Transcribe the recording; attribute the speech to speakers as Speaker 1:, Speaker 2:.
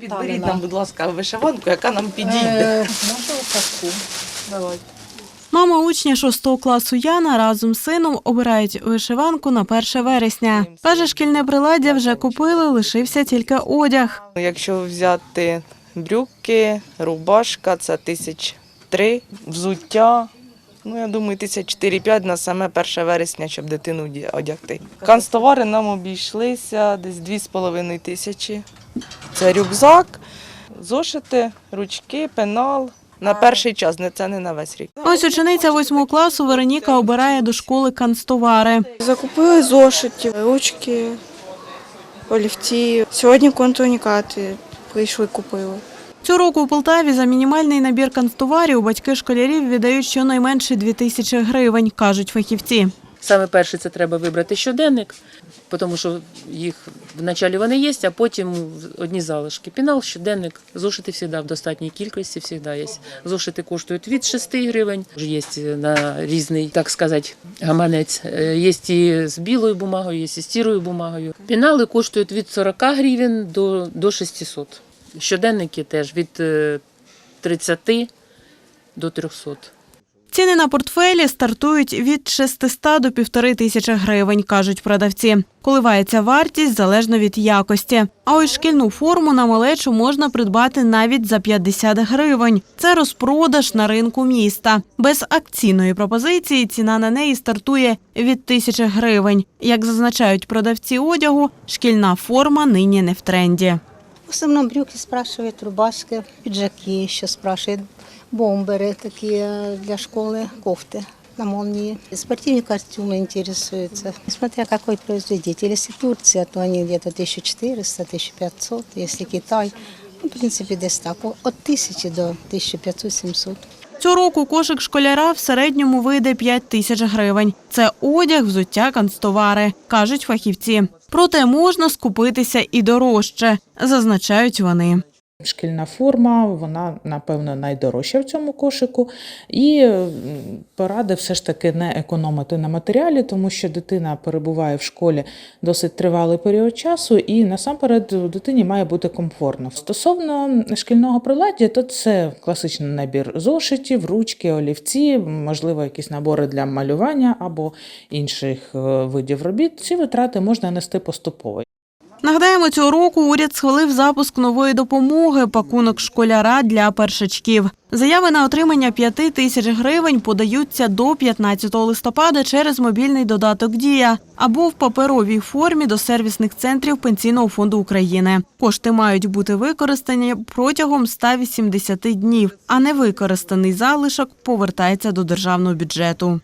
Speaker 1: Підберіть нам, будь ласка, вишиванку, яка нам підійде.
Speaker 2: Можна таку.
Speaker 1: Давайте.
Speaker 3: Мама учня 6 класу Яна разом з сином обирають вишиванку на 1 вересня. Каже, шкільне приладдя вже купили, лишився тільки одяг.
Speaker 1: Якщо взяти брюки, рубашка, це тисяч три, взуття. Ну, я думаю, тисяч чотири-п'ять на саме 1 вересня, щоб дитину одягти. Канцтовари нам обійшлися десь дві з половиною тисячі. Це рюкзак, зошити, ручки, пенал. На перший час, це не на весь рік.
Speaker 3: Ось учениця 8 класу Вероніка обирає до школи канцтовари.
Speaker 4: Закупили зошиті, ручки, олівці. Сьогодні контурнікати прийшли, купили.
Speaker 3: Цього року у Полтаві за мінімальний набір канцтоварів батьки школярів віддають щонайменше 2 тисячі гривень, кажуть фахівці.
Speaker 5: Саме перше це треба вибрати щоденник, тому що їх вначалі вони є, а потім одні залишки. Пінал, щоденник, зошити завжди в достатній кількості, завжди є. Зошити коштують від 6 гривень, є на різний, так сказати, гаманець. Е, Є і з білою бумагою, є і з сірою бумагою. Пінали коштують від 40 гривень до, до 600. Щоденники теж від е, 30 до 300.
Speaker 3: Ціни на портфелі стартують від 600 до півтори тисячі гривень, кажуть продавці. Коливається вартість залежно від якості. А ось шкільну форму на малечу можна придбати навіть за 50 гривень. Це розпродаж на ринку міста. Без акційної пропозиції ціна на неї стартує від тисячі гривень. Як зазначають продавці одягу, шкільна форма нині не в тренді.
Speaker 2: В основном брюки спрашивают, рубашки, пиджаки еще спрашивают, бомберы такие для школы, кофты на молнии. Спортивные костюмы интересуются. Смотря какой производитель. Если Турция, то они где-то 1400-1500. Если Китай, ну, в принципе, десь так. От 1000 до 1500-700.
Speaker 3: Цього кошик школяра в середньому вийде 5 тисяч гривень. Це одяг, взуття, канцтовари, кажуть фахівці. Проте можна скупитися і дорожче, зазначають вони.
Speaker 6: Шкільна форма, вона, напевно, найдорожча в цьому кошику. І поради все ж таки не економити на матеріалі, тому що дитина перебуває в школі досить тривалий період часу, і насамперед дитині має бути комфортно. Стосовно шкільного приладдя, то це класичний набір зошитів, ручки, олівці, можливо, якісь набори для малювання або інших е, видів робіт. Ці витрати можна нести поступово.
Speaker 3: Нагадаємо, цього року уряд схвалив запуск нової допомоги пакунок школяра для першачків. Заяви на отримання 5 тисяч гривень подаються до 15 листопада через мобільний додаток Дія або в паперовій формі до сервісних центрів Пенсійного фонду України. Кошти мають бути використані протягом 180 днів, а невикористаний залишок повертається до державного бюджету.